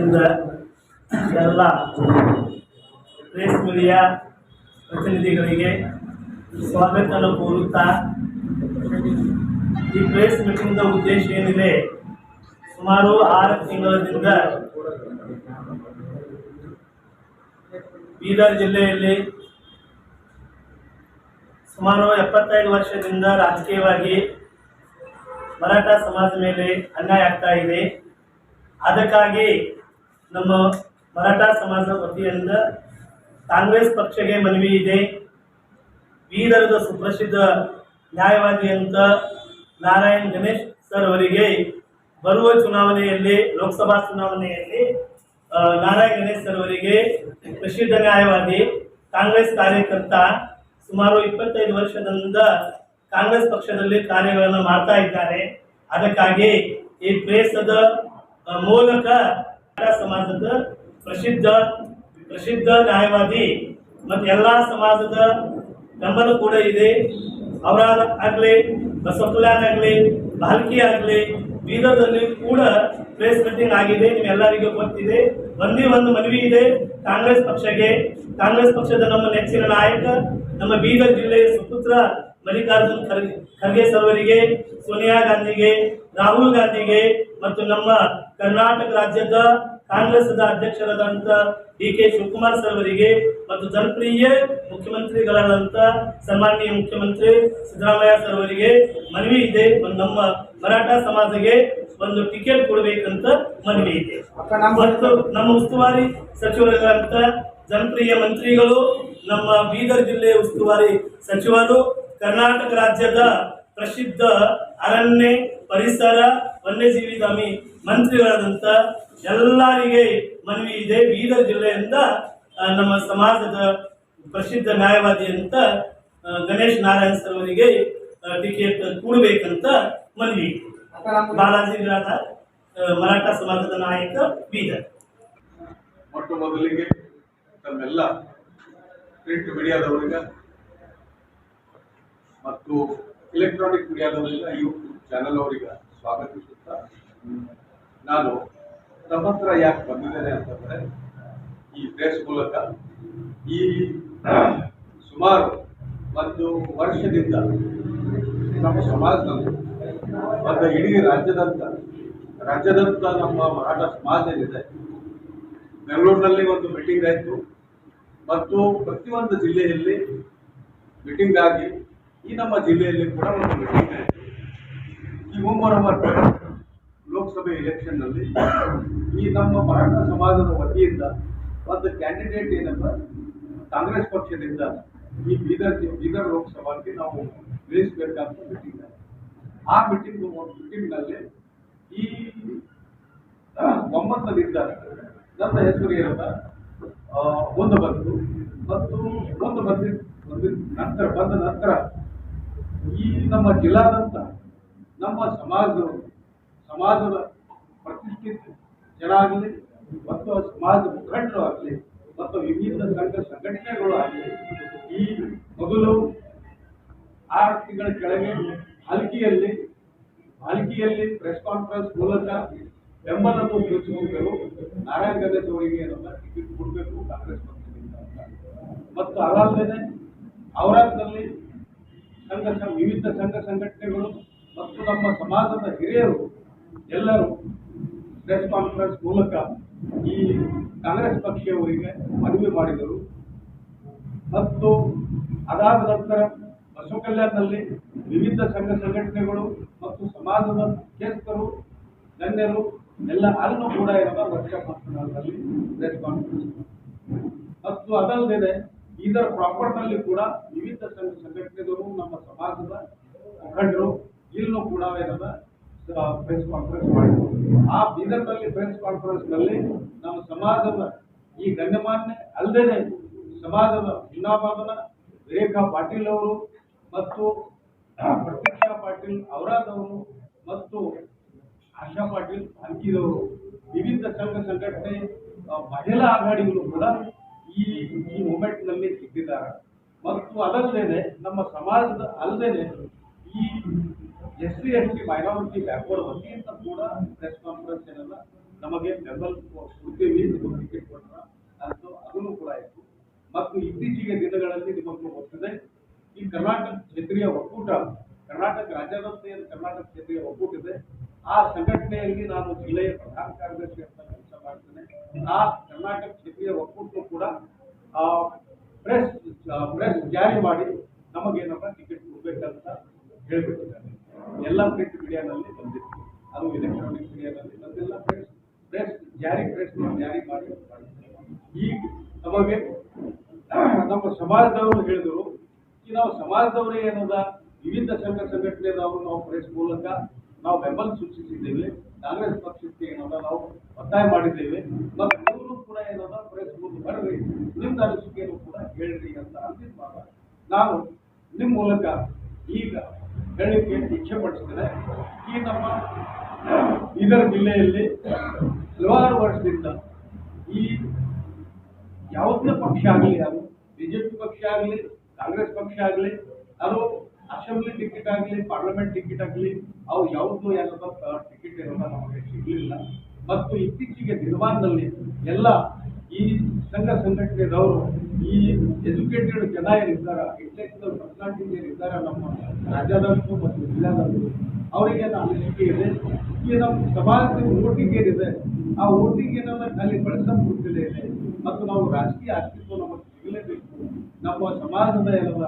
ಎಲ್ಲ press media ಪ್ರತಿನಿಧಿಗಳಿಗೆ ಸ್ವಾಗತ ಕೋರುತ್ತಾ, ಈ ಪ್ರೆಸ್ ಮೀಟಿಂಗ್ನ ಉದ್ದೇಶ ಏನಿದೆ? ಸುಮಾರು ಆರು ತಿಂಗಳಿಂದ ಬೀದರ್ ಜಿಲ್ಲೆಯಲ್ಲಿ ಸುಮಾರು ಎಪ್ಪತ್ತೈದು ವರ್ಷದಿಂದ ರಾಜಕೀಯವಾಗಿ ಮರಾಠ ಸಮಾಜ ಮೇಲೆ ಅನ್ಯಾಯ ಆಗ್ತಾ ಇದೆ. ಅದಕ್ಕಾಗಿ ನಮ್ಮ ಮರಾಠ ಸಮಾಜದ ವತಿಯಿಂದ ಕಾಂಗ್ರೆಸ್ ಪಕ್ಷಕ್ಕೆ ಮನವಿ ಇದೆ. ಬೀದರದ ಸುಪ್ರಸಿದ್ಧ ನ್ಯಾಯವಾದಿ ಅಂತ ನಾರಾಯಣ್ ಗಣೇಶ್ ಸರ್ ಅವರಿಗೆ ಬರುವ ಚುನಾವಣೆಯಲ್ಲಿ, ಲೋಕಸಭಾ ಚುನಾವಣೆಯಲ್ಲಿ ನಾರಾಯಣ್ ಗಣೇಶ್ ಸರ್ ಅವರಿಗೆ ಪ್ರಸಿದ್ಧ ನ್ಯಾಯವಾದಿ, ಕಾಂಗ್ರೆಸ್ ಕಾರ್ಯಕರ್ತ ಸುಮಾರು ಇಪ್ಪತ್ತೈದು ವರ್ಷದಿಂದ ಕಾಂಗ್ರೆಸ್ ಪಕ್ಷದಲ್ಲಿ ಕಾರ್ಯಗಳನ್ನು ಮಾಡ್ತಾ ಇದ್ದಾರೆ. ಅದಕ್ಕಾಗಿ ಈ ಪ್ರೇಸದ ಮೂಲಕ ಸಮಾಜದ ಪ್ರಸಿದ್ಧ ಪ್ರಸಿದ್ಧ ನ್ಯಾಯವಾದಿ ಮತ್ತು ಎಲ್ಲ ಸಮಾಜದ ಬೆಂಬಲ ಕೂಡ ಇದೆ. ಅವರ ಆಗಲಿ, ಬಸವಕಲ್ಯಾಣ ಆಗಲಿ, ಬಾಲ್ಕಿ ಆಗಲಿ ಬೀದರ್ದಲ್ಲಿ ಕೂಡ ಪ್ಲೇಸ್ ಮೀಟಿಂಗ್ ಆಗಿದೆ. ನಿಮ್ಮೆಲ್ಲರಿಗೂ ಗೊತ್ತಿದೆ. ಒಂದೇ ಒಂದು ಮನವಿ ಇದೆ. ಕಾಂಗ್ರೆಸ್ ಪಕ್ಷಕ್ಕೆ. ಕಾಂಗ್ರೆಸ್ ಪಕ್ಷದ ನಮ್ಮ ನೆಚ್ಚಿನ ನಾಯಕ, ನಮ್ಮ ಬೀದರ್ ಜಿಲ್ಲೆಯ ಸುಪುತ್ರ ಮಲ್ಲಿಕಾರ್ಜುನ್ ಖರ್ಗೆ ಖರ್ಗೆ ಸರ್ವರಿಗೆ, ಸೋನಿಯಾ ಗಾಂಧಿಗೆ, ರಾಹುಲ್ ಗಾಂಧಿಗೆ ಮತ್ತು ನಮ್ಮ ಕರ್ನಾಟಕ ರಾಜ್ಯದ ಕಾಂಗ್ರೆಸ್ದ ಅಧ್ಯಕ್ಷರಾದಂಥ ಡಿ ಕೆ ಶಿವಕುಮಾರ್ ಸರ್ ಅವರಿಗೆ ಮತ್ತು ಜನಪ್ರಿಯ ಮುಖ್ಯಮಂತ್ರಿಗಳಾದಂಥ ಸನ್ಮಾನ್ಯ ಮುಖ್ಯಮಂತ್ರಿ ಸಿದ್ದರಾಮಯ್ಯ ಸರ್ ಅವರಿಗೆ ಮನವಿ ಇದೆ ಒಂದು ನಮ್ಮ ಮರಾಠ ಸಮಾಜಕ್ಕೆ ಒಂದು ಟಿಕೆಟ್ ಕೊಡಬೇಕಂತ ಮನವಿ ಇದೆ. ಮತ್ತು ನಮ್ಮ ಉಸ್ತುವಾರಿ ಸಚಿವರಾದಂಥ ಜನಪ್ರಿಯ ಮಂತ್ರಿಗಳು ನಮ್ಮ ಬೀದರ್ ಜಿಲ್ಲೆಯ ಉಸ್ತುವಾರಿ ಸಚಿವರು ಕರ್ನಾಟಕ ರಾಜ್ಯದ ಪ್ರಸಿದ್ಧ ಅರಣ್ಯ ಪರಿಸರ ವನ್ಯಜೀವಿ ಧಾಮಿ ಮಂತ್ರಿಗಳಾದಂಥ ಎಲ್ಲರಿಗೆ ಮನವಿ ಇದೆ. ಬೀದರ್ ಜಿಲ್ಲೆಯಿಂದ ನಮ್ಮ ಸಮಾಜದ ಪ್ರಸಿದ್ಧ ನ್ಯಾಯವಾದಿ ಅಂತ ಗಣೇಶ್ ನಾರಾಯಣ್ ಸರ್ ಅವರಿಗೆ ಟಿಕೆಟ್ ಕೂಡಬೇಕಂತ ಮನವಿ. ಬಾಲಾಜಿ ಮರಾಠ ಸಮಾಜದ ನಾಯಕ ಬೀದರ್. ಮೊಟ್ಟ ಮೊದಲಿಗೆ ತಮ್ಮೆಲ್ಲ ಪ್ರಿಂಟ್ ಮೀಡಿಯಾದವರಿಗ ಮತ್ತು ಎಲೆಕ್ಟ್ರಾನಿಕ್ ಮೀಡಿಯಾದವರಿಗ ಯೂಟ್ಯೂಬ್ ಚಾನೆಲ್ ಅವರಿಗೆ ಸ್ವಾಗತಿಸುತ್ತಾ ನಾನು ತಮ್ಮ ಹತ್ರ ಯಾಕೆ ಬಂದಿದ್ದೇನೆ ಅಂತಂದ್ರೆ ಈ ಪ್ರೆಸ್ ಮೂಲಕ ಈ ಸುಮಾರು ಒಂದು ವರ್ಷದಿಂದ ನಮ್ಮ ಸಮಾಜದಲ್ಲಿ, ಮತ್ತು ಇಡೀ ರಾಜ್ಯದಂತ ರಾಜ್ಯದಂತ ನಮ್ಮ ಮರಾಠ ಸಮಾಜ ಏನಿದೆ, ಬೆಂಗಳೂರಿನಲ್ಲಿ ಒಂದು ಮೀಟಿಂಗ್ ಆಯಿತು. ಮತ್ತು ಪ್ರತಿಯೊಂದು ಜಿಲ್ಲೆಯಲ್ಲಿ ಮೀಟಿಂಗ್ ಆಗಿ ಈ ನಮ್ಮ ಜಿಲ್ಲೆಯಲ್ಲಿ ಕೂಡ ಒಂದು ಮೀಟಿಂಗ್ ಆಯಿತು. ಮುಂಬರುವ ಲೋಕಸಭೆ ಎಲೆಕ್ಷನ್ನಲ್ಲಿ ಈ ನಮ್ಮ ಮರಾಠ ಸಮಾಜದ ವತಿಯಿಂದ ಒಂದು ಕ್ಯಾಂಡಿಡೇಟ್ ಏನಪ್ಪ? ಕಾಂಗ್ರೆಸ್ ಪಕ್ಷದಿಂದ ಈ ಬೀದರ್ ಬೀದರ್ ಲೋಕಸಭಾಕ್ಕೆ ನಾವು ನಿಲ್ಲಿಸಬೇಕಂತ ಮೀಟಿಂಗ್ ಆ ಮೀಟಿಂಗ್ ಮೀಟಿಂಗ್ನಲ್ಲಿ ಈ ಒಮ್ಮತದಿಂದ ನನ್ನ ಹೆಸರು ಏನಂತ ಆ, ಒಂದು ಬಂತು. ಮತ್ತು ಒಂದು ಬಂದಿದ್ದ ಬಂದಿದ ನಂತರ ಬಂದ ನಂತರ ಈ ನಮ್ಮ ಜಿಲ್ಲಾದಂತ ನಮ್ಮ ಸಮಾಜದವರು ಸಮಾಜದ ಪ್ರತಿಷ್ಠಿತ ಜನ ಆಗಲಿ ಮತ್ತು ಸಮಾಜ ಮುಖಂಡರು ಆಗಲಿ ಮತ್ತು ವಿವಿಧ ಸಂಘ ಸಂಘಟನೆಗಳು ಆಗಲಿ, ಈ ಮೊದಲು ಆರು ತಿಂಗಳ ಕೆಳಗೆ ಹಲ್ಕಿಯಲ್ಲಿ ಹಲ್ಕಿಯಲ್ಲಿ ಪ್ರೆಸ್ ಕಾನ್ಫರೆನ್ಸ್ ಮೂಲಕ ಬೆಂಬಲವನ್ನು ತಿಳಿಸಿಕೊಂಡರು ನಾರಾಯಣ ಗಣೇಶ್ ಅವರಿಗೆ ಏನಲ್ಲ ಟಿಕೆಟ್ ಕೊಡಬೇಕು ಕಾಂಗ್ರೆಸ್ ಪಕ್ಷದಿಂದ ಮತ್ತು ಅದಲ್ಲದೆ ಸಂಘ ಸಂಘ ವಿವಿಧ ಸಂಘ ಸಂಘಟನೆಗಳು ಮತ್ತು ನಮ್ಮ ಸಮಾಜದ ಹಿರಿಯರು, ಎಲ್ಲರೂ ಪ್ರೆಸ್ ಕಾನ್ಫರೆನ್ಸ್ ಮೂಲಕ ಈ ಕಾಂಗ್ರೆಸ್ ಪಕ್ಷದವರಿಗೆ ಮನವಿ ಮಾಡಿದರು. ಮತ್ತು ಅದಾದ ನಂತರ ಬಸವ ಕಲ್ಯಾಣದಲ್ಲಿ ವಿವಿಧ ಸಂಘ ಸಂಘಟನೆಗಳು ಮತ್ತು ಸಮಾಜದ ಮುಖ್ಯಸ್ಥರು, ಗಣ್ಯರು, ಎಲ್ಲ ಅಲ್ಲೂ ಕೂಡ ಏನಪ್ಪ ವರ್ಕ್ಶಾಪ್ ಹಾಸ್ಪಿಟಲ್ನಲ್ಲಿ ಪ್ರೆಸ್ ಕಾನ್ಫರೆನ್ಸ್ ಮತ್ತು ಅದಲ್ಲದೆ ಇದರ ಪ್ರಾಪರ್ನಲ್ಲಿ ಕೂಡ ವಿವಿಧ ಸಂಘ ಸಂಘಟನೆಗಳು, ನಮ್ಮ ಸಮಾಜದ ಮುಖಂಡರು ಇಲ್ಲೂ ಕೂಡ ಏನದ ಪ್ರೆಸ್ ಕಾನ್ಫರೆನ್ಸ್ ಮಾಡಿದ್ರು ಆ ಬೀದರ್ನಲ್ಲಿ ಪ್ರೆಸ್ ಕಾನ್ಫರೆನ್ಸ್ನಲ್ಲಿ ನಮ್ಮ ಸಮಾಜದ ಈ ಗಣ್ಯಮಾನ್ಯ ಅಲ್ಲದೆ ಸಮಾಜದ ಭಿನ್ನಾಭಾವನ ರೇಖಾ ಪಾಟೀಲ್ ಅವರು ಮತ್ತು ಪ್ರತೀಕ್ಷಾ ಪಾಟೀಲ್ ಅವರಾದವರು ಮತ್ತು ಆಶಾ ಪಾಟೀಲ್ ಅಂಕಿರವರು ವಿವಿಧ ಸಂಘ ಸಂಘಟನೆ ಮಹಿಳಾ ಆಘಾಡಿಗಳು ಕೂಡ ಈ ಈ ಮೂಮೆಂಟ್ನಲ್ಲಿ ಸಿಕ್ಕಿದ್ದಾರೆ. ಮತ್ತು ಅದಲ್ಲದೆ ನಮ್ಮ ಸಮಾಜದ ಅಲ್ಲದೆ ಈ S C S T minority backward ವತಿಯಿಂದ ಕೂಡ ಪ್ರೆಸ್ ಕಾನ್ಫರೆನ್ಸ್ ಏನಲ್ಲ ನಮಗೆ ಬೆಂಬಲ ಕೊಡ್ತೀವಿ ಟಿಕೆಟ್ ಕೊಟ್ಟರ ಅಂತ ಅದನ್ನು ಕೂಡ ಆಯ್ತು. ಮತ್ತು ಇತ್ತೀಚೆಗೆ ದಿನಗಳಲ್ಲಿ ನಿಮಗೆ ಗೊತ್ತಿದೆ, ಈ ಕರ್ನಾಟಕ ಕ್ಷೇತ್ರೀಯ ಒಕ್ಕೂಟ, ಕರ್ನಾಟಕ ರಾಜ್ಯಾದ್ಯಂತ ಏನು ಕರ್ನಾಟಕ ಕ್ಷೇತ್ರೀಯ ಒಕ್ಕೂಟ ಇದೆ. ಆ ಸಂಘಟನೆಯಲ್ಲಿ ನಾನು ಜಿಲ್ಲೆಯ ಪ್ರಧಾನ ಕಾರ್ಯದರ್ಶಿ ಅಂತ ಕೆಲಸ ಮಾಡ್ತೇನೆ. ಆ ಕರ್ನಾಟಕ ಕ್ಷೇತ್ರೀಯ ಒಕ್ಕೂಟ ಕೂಡ ಪ್ರೆಸ್ ಪ್ರೆಸ್ ಜಾರಿ ಮಾಡಿ ನಮಗೇನಪ್ಪ ಟಿಕೆಟ್ ಕೊಡ್ಬೇಕಂತ ಹೇಳ್ಬಿಟ್ಟಿದ್ದಾರೆ. ಎಲ್ಲ ಪ್ರಿಂಟ್ ಮೀಡಿಯಾದಲ್ಲಿ ಬಂದಿತ್ತು ಅದು ಎಲೆಕ್ಟ್ರಾನಿಕ್ ಮೀಡಿಯಾದಲ್ಲಿ ಬಂದಿಲ್ಲ. ಪ್ರೆಸ್ ಪ್ರೆಸ್ ಜಾರಿ ಪ್ರೆಸ್ ಜಾರಿ ಮಾಡಿ ಈ ನಮಗೆ, ನಮ್ಮ ಸಮಾಜದವರು ಹೇಳಿದರು, ಈ ನಾವು ಸಮಾಜದವರೇ ಏನದ ವಿವಿಧ ಸಂಘ ಸಂಘಟನೆ ನಾವು ನಾವು ಪ್ರೆಸ್ ಮೂಲಕ ನಾವು ಬೆಂಬಲ ಸೂಚಿಸಿದ್ದೇವೆ. ಕಾಂಗ್ರೆಸ್ ಪಕ್ಷಕ್ಕೆ ಏನದ ನಾವು ಒತ್ತಾಯ ಮಾಡಿದ್ದೇವೆ. ಮತ್ತು ಇವರು ಕೂಡ ಏನದ ಪ್ರೆಸ್ ಮೂಲಕ ಬರ್ರಿ. ನಿಮ್ಮ ಅನಿಸಿಕೆಯನ್ನು ಕೂಡ ಹೇಳ್ರಿ ಅಂತ ಅಂತಿಮ ನಾನು, ನಿಮ್ಮ ಮೂಲಕ ಈಗ ಹೇಳಲಿಕ್ಕೆ ಇಚ್ಛೆ ಪಡಿಸ್ತೇನೆ ಈ ನಮ್ಮ ಬೀದರ್ ಜಿಲ್ಲೆಯಲ್ಲಿ ಹಲವಾರು ವರ್ಷದಿಂದ ಈ ಯಾವುದೇ ಪಕ್ಷ ಆಗಲಿ, ಅದು ಬಿಜೆಪಿ ಪಕ್ಷ ಆಗಲಿ, ಕಾಂಗ್ರೆಸ್ ಪಕ್ಷ ಆಗಲಿ, ಅದು ಅಸೆಂಬ್ಲಿ ಟಿಕೆಟ್ ಆಗಲಿ, ಪಾರ್ಲಿಮೆಂಟ್ ಟಿಕೆಟ್ ಆಗಲಿ, ಅವು ಯಾವುದು ಏನದ ಟಿಕೆಟ್ ಇರೋದ ನಮಗೆ ಸಿಗಲಿಲ್ಲ. ಮತ್ತು ಇತ್ತೀಚೆಗೆ ದಿನಮಾನದಲ್ಲಿ ಎಲ್ಲ ಈ ಸಂಘ ಸಂಘಟನೆದವರು, ಈ ಎಜುಕೇಟೆಡ್ ಜನ ಏನಿದ್ದಾರೆ ಇಂಟೆಲೆಕ್ಚುವಲ್ ಪರ್ಸನಾಲಿಟೀಸ್ ಏನಿದ್ದಾರೆ ನಮ್ಮ ರಾಜ್ಯದಲ್ಲೂ ಮತ್ತು ಜಿಲ್ಲಾದಲ್ಲೂ ಅವರಿಗೆ ಅನಿಸಿಕೆ ಇದೆ. ಈ ನಮ್ಮ ಸಮಾಜದ ವೋಟಿಂಗ್ ಏನಿದೆ, ಆ ವೋಟಿಂಗ್ ಏನನ್ನ ಖಾಲಿ ಬಳಸಕ್ ಗೊತ್ತಿಲ್ಲ ಇದೆ. ಮತ್ತು ನಾವು ರಾಜಕೀಯ ಅಸ್ತಿತ್ವ ನಮಗೆ ಸಿಗಲೇಬೇಕು. ನಮ್ಮ ಸಮಾಜದ ಏನದ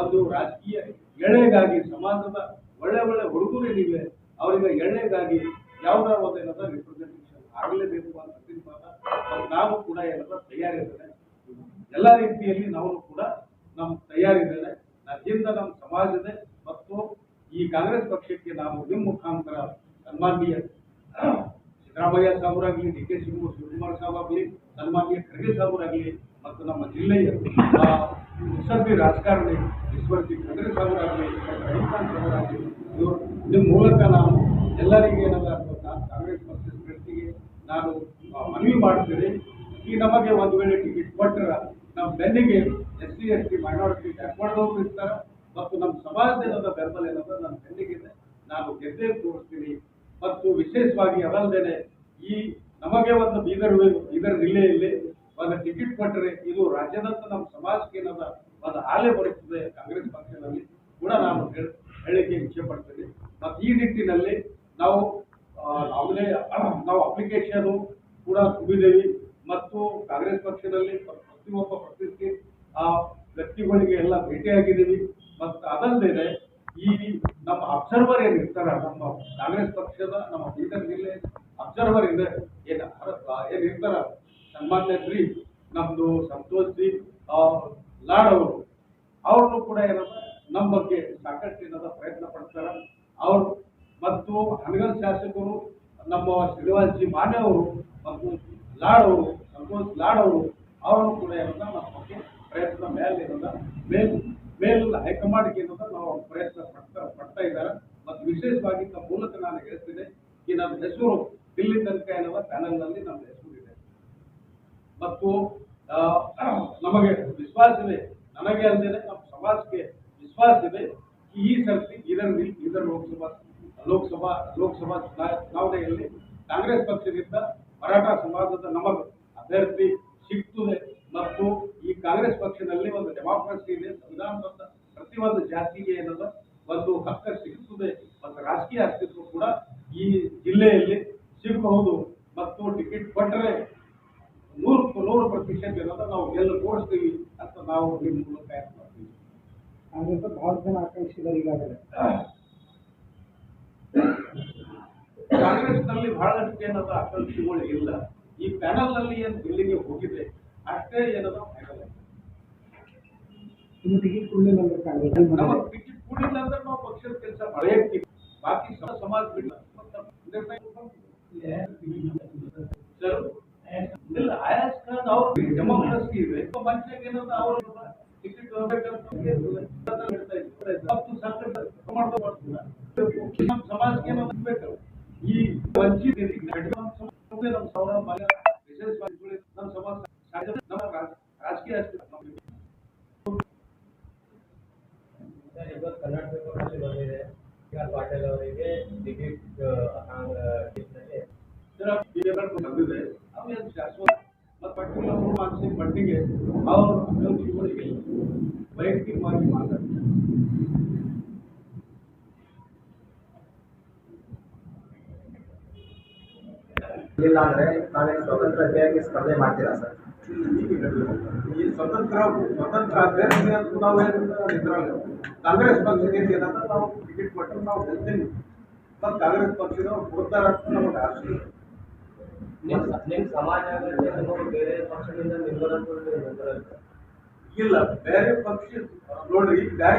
ಒಂದು ರಾಜಕೀಯ ಎಳೆಗಾಗಿ, ಸಮಾಜದ ಒಳ್ಳೆ ಒಳ್ಳೆ ಹುಡುಗರು ಏನಿವೆ, ಅವರಿಗೆ ಎಳೆಗಾಗಿ ಯಾವ್ದಾರ ಒಂದು ಏನದ ರಿಪ್ರೆಸೆಂಟೇಷನ್ ಆಗಲೇಬೇಕು ಅಂತ ನಾವು ಕೂಡ ಏನಾದ್ರೆ ತಯಾರಿದ್ದೇನೆ ಎಲ್ಲ ರೀತಿಯಲ್ಲಿ ನಾವು ಕೂಡ ನಮ್ಮ ತಯಾರಿದ್ದೇನೆ ಅದರಿಂದ ನಮ್ಮ ಸಮಾಜದ ಮತ್ತು ಈ ಕಾಂಗ್ರೆಸ್ ಪಕ್ಷಕ್ಕೆ ನಾವು ನಿಮ್ಮ ಮುಖಾಂತರ ಸನ್ಮಾನೀಯ ಸಿದ್ದರಾಮಯ್ಯ ಸಾಹೇಬರಾಗಲಿ ಡಿ ಕೆ ಶಿವ ಶಿವಕುಮಾರ್ ಸಾಹೇಬ್ ಆಗಲಿ, ಸನ್ಮಾನ್ಯ ಖರ್ಗೆ ಸಾಹೇಬರಾಗಲಿ ಮತ್ತು ನಮ್ಮ ಜಿಲ್ಲೆಯ ಮುತ್ಸದ್ದಿ ರಾಜಕಾರಣಿ ಈಶ್ವರ್ಜಿ ಖಂಡ್ರೆ ಸಾಹೇಬರಾಗಲಿ ರವಿಕಾಂತ್ ಸಾಹೇಬರಾಗಲಿ ಇವರು ನಿಮ್ಮ ಮೂಲಕ ನಾವು ಎಲ್ಲರಿಗೆ ಪಕ್ಷದ ವ್ಯಕ್ತಿಗೆ ನಾನು ಮನವಿ ಮಾಡ್ತೇನೆ. ಈ ನಮಗೆ ಒಂದು ವೇಳೆ ಟಿಕೆಟ್ ಕೊಟ್ಟರೆ ನಮ್ಮ ಬೆನ್ನಿಗೆ S C S T minority ಬ್ಯಾಕ್ವರ್ಡ್ದವರು ಇರ್ತಾರೆ ಮತ್ತು ನಮ್ಮ ಸಮಾಜದ ಬೆಂಬಲ ಏನಂದ್ರೆ ನನ್ನ ಬೆನ್ನಿಗಿದೆ ನಾನು ಗೆದ್ದೆ ತೋರಿಸ್ತೀನಿ. ಮತ್ತು ವಿಶೇಷವಾಗಿ ಅದಲ್ಲದೆ ಈ ನಮಗೆ ಒಂದು ಬೀದರ್ ಬೀದರ್ ಜಿಲ್ಲೆಯಲ್ಲಿ ಒಂದು ಟಿಕೆಟ್ ಕೊಟ್ಟರೆ ಇದು ರಾಜ್ಯದಂತ ನಮ್ಮ ಸಮಾಜಕ್ಕೆ ಏನದ ಒಂದು ಆಲೆ ಬರುತ್ತದೆ ಕಾಂಗ್ರೆಸ್ ಪಕ್ಷದಲ್ಲಿ ಕೂಡ ನಾನು ಹೇಳಿಕೆ ಇಚ್ಛೆ ಪಡ್ತೇನೆ. ಮತ್ತು ಈ ನಿಟ್ಟಿನಲ್ಲಿ ನಾವು ನಾವೇ ನಾವು ಅಪ್ಲಿಕೇಶನ್ ಕೂಡ ತುಂಬಿದ್ದೇವೆ ಮತ್ತು ಕಾಂಗ್ರೆಸ್ ಪಕ್ಷದಲ್ಲಿ ಪ್ರ- ಪ್ರತಿಯೊಬ್ಬ ಪ್ರತಿಷ್ಠೆ ಆ ವ್ಯಕ್ತಿಗಳಿಗೆ ಎಲ್ಲ ಭೇಟಿಯಾಗಿದ್ದೀವಿ. ಮತ್ತು ಅದಲ್ಲದೆ ಈ ನಮ್ಮ ಅಬ್ಸರ್ವರ್ ಏನಿರ್ತಾರೆ, ನಮ್ಮ ಕಾಂಗ್ರೆಸ್ ಪಕ್ಷದ, ನಮ್ಮ ಬೀದರ್ ಜಿಲ್ಲೆ ಅಬ್ಸರ್ವರ್ ಇದೆ. ಏನು ಏನಿರ್ತಾರ? ಸನ್ಮಾನ್ಯ ಶ್ರೀ ನಮ್ಮದು ಸಂತೋಷ್ ಜಿ ಲಾಡ್ ಅವರು. ಅವ್ರನ್ನು ಕೂಡ ಏನಪ್ಪ ನಮ್ಮ ಬಗ್ಗೆ ಸಾಕಷ್ಟು ಏನದ ಪ್ರಯತ್ನ ಪಡ್ತಾರೆ. ಅವರು ಮತ್ತು ಹನಗಲ್ ಶಾಸಕರು, ನಮ್ಮ ಶ್ರೀನಿವಾಸ್ ಜಿ ಹಾಗೂ ಅವರು ಮತ್ತು ಲಾಡ್ ಅವರು, ಸಂತೋಷ್ ಲಾಡ್ ಅವರು, ಅವರನ್ನು ಕೂಡ ಏನಂತ ನಮ್ಮ ಬಗ್ಗೆ ಪ್ರಯತ್ನ ಮೇಲೆ ಮೇಲ್ ಮೇಲ್ ಹೈಕಮಾಂಡ್ಗೆ ಏನಂತ ನಾವು ಪ್ರಯತ್ನ ಪಡ್ತಾ ಪಡ್ತಾ ಇದ್ದಾರೆ. ಮತ್ತು ವಿಶೇಷವಾಗಿ ನಮ್ಮ ಮೂಲಕ ನಾನು ಹೇಳ್ತೇನೆ ಈ ನಮ್ಮ ಹೆಸರು ಇಲ್ಲಿ ತನಕ ಏನವ ಚಾನೆಲ್ನಲ್ಲಿ ನಮ್ಮ ಹೆಸರು ಇದೆ. ಮತ್ತು ನಮಗೆ ವಿಶ್ವಾಸ ಇದೆ ನನಗೆ ಅಲ್ಲದೆ ನಮ್ಮ ಸಮಾಜಕ್ಕೆ ವಿಶ್ವಾಸ ಇದೆ. ಈ ಸರ್ತಿ ಇದರಲ್ಲಿ, ಇದರ ಲೋಕಸಭಾ ಲೋಕಸಭಾ ಲೋಕಸಭಾ ಚುನಾ- ಚುನಾವಣೆಯಲ್ಲಿ ಕಾಂಗ್ರೆಸ್ ಪಕ್ಷದಿಂದ ಮರಾಠ ಸಮಾಜದ ನಮಗೆ ಅಭ್ಯರ್ಥಿ ಸಿಗ್ತದೆ ಮತ್ತು ಈ ಕಾಂಗ್ರೆಸ್ ಪಕ್ಷದಲ್ಲಿ ಒಂದು ಡೆಮಾಕ್ರಸಿ ಇದೆ ಸಂವಿಧಾನಬದ್ಧ ಪ್ರತಿಯೊಂದು ಜಾತಿಗೆ ಏನದ ಒಂದು ಹಕ್ಕ ಸಿಗುತ್ತದೆ ಮತ್ತು ರಾಜಕೀಯ ಅಸ್ತಿತ್ವ ಕೂಡ ಈ ಜಿಲ್ಲೆಯಲ್ಲಿ ಸಿಗಬಹುದು ಮತ್ತು ಟಿಕೆಟ್ ಕೊಟ್ಟರೆ ನೂರು ನೂರು ಪ್ರತಿಶತ ಇರೋದ ನಾವು ಗೆಲ್ಲು ತೋರಿಸ್ತೀವಿ ಅಂತ ನಾವು ನಿಮ್ಮ ಮೂಲಕ ಮಾಡ್ತೀವಿ. ಕಾಂಗ್ರೆಸ್ ಬಹಳ ಜನ ಆಕಾಂಕ್ಷಿಗಳು ಈಗಾಗಲೇ. ಕಾಂಗ್ರೆಸ್ನಲ್ಲಿ ಬಹಳಷ್ಟು ಏನದ ಆಕಾಂಕ್ಷಿಗಳು ಇಲ್ಲ. ಈ ಪ್ಯಾನಲ್ನಲ್ಲಿ ಏನು ಗೆಲ್ಲಿಗೆ ಹೋಗಿದೆ ಅಷ್ಟೇ ಏನದ ಫೈನಲ್ ಇನ್ನು ಟಿಕೆಟ್ ಕೊಡಲಿಲ್ಲ ಅಂದ್ರೆ ಕಾಂಗ್ರೆಸ್ ನಮ್ಮ ಟಿಕೆಟ್ ಕೊಡಿಲ್ಲ ಅಂದ್ರೆ ನಾವು ಪಕ್ಷದ ಕೆಲಸ ಮಾಡೇ ಬಾಕಿ ಸಮ ಸಮಾಜ ಬಿಡಲ್ಲ. ಸರ್ ಇಲ್ಲ ಆಯಾಸ್ ಖಾನ್ ಅವ್ರ ಡೆಮೋಕ್ರಸಿ ಇದೆ. ಮನುಷ್ಯಗೆ ಏನಂತ ಅವರು ಟಿಕೆಟ್ ಹೋಗ್ಬೇಕಂತ ಇರ್ತದೆ. ಹೇಳ್ತಾ ಇದ್ರು. ಮತ್ತು ಸರ್ಕಾರ ಮಾಡ್ಬೋದು ಮಾಡ್ತಿಲ್ಲ. ನಮ್ಮ ಸಮಾಜಕ್ಕೆ ಏನೋ ಬೇಕಲ್ಲ ಈ ವಂಚಿತ ನಮ್ಮ ಸೌರ ಮಲ ವಿಶೇಷವಾಗಿ ನಮ್ಮ ಸಮಾಜ ಸಾಧ್ಯ- ನಮ್ಮ ರಾಜ- ರಾಜಕೀಯ ಅಸ್ತಿತ್ವ ನಮ್ಗೆ ಸರ್ ಇವತ್ತು ಕರ್ನಾಟಕದಲ್ಲಿ ಬಂದಿದೆ ಸಿ ಆರ್ ಪಾಟೀಲ್ ಅವರಿಗೆ ಟಿಕೆಟ್ನಲ್ಲಿ ಇದರ ಕೆಲವರು ಮಾನಸಿಕ ಮಟ್ಟಿಗೆ ಅವ್ರ ಆಕಾಂಕ್ಷಿಗಳಿಗೆ ವೈಯಕ್ತಿಕವಾಗಿ ಮಾತಾಡ್ತಾರೆ ಇಲ್ಲ ಅಂದ್ರೆ ನಾವೇನು ಸ್ವತಂತ್ರ ಅಭ್ಯರ್ಥಿ ಸ್ಪರ್ಧೆ ಮಾಡ್ತೀರಾ ಸರ್ ಈ ಸ್ವತಂತ್ರ ಸ್ವತಂತ್ರ ಅಭ್ಯರ್ಥಿ ಅಂತ ನಾವು ನಿಂತಿರಲ್ಲ ಕಾಂಗ್ರೆಸ್ ಪಕ್ಷಕ್ಕೆ ಏನಂತ ನಾವು ಟಿಕೆಟ್ ಕೊಟ್ಟರು ನಾವು ಗೆಲ್ತೀನಿ ಮತ್ತು ಕಾಂಗ್ರೆಸ್ ಪಕ್ಷದ ಕೊಡ್ತಾರ ನಮಗೆ ಆಸೆ ಇದೆ. ನಿಮ್ ನಿಮ್ ಸಮಾಜದಲ್ಲಿ ನಿಮಗೆ ಬೇರೆ ಪಕ್ಷದಿಂದ ನಿಂಬರಂತೂ ನಿಂಬರ ಇಲ್ಲ ಬೇರೆ ಪಕ್ಷ ನೋಡ್ರಿ ಬೇರೆ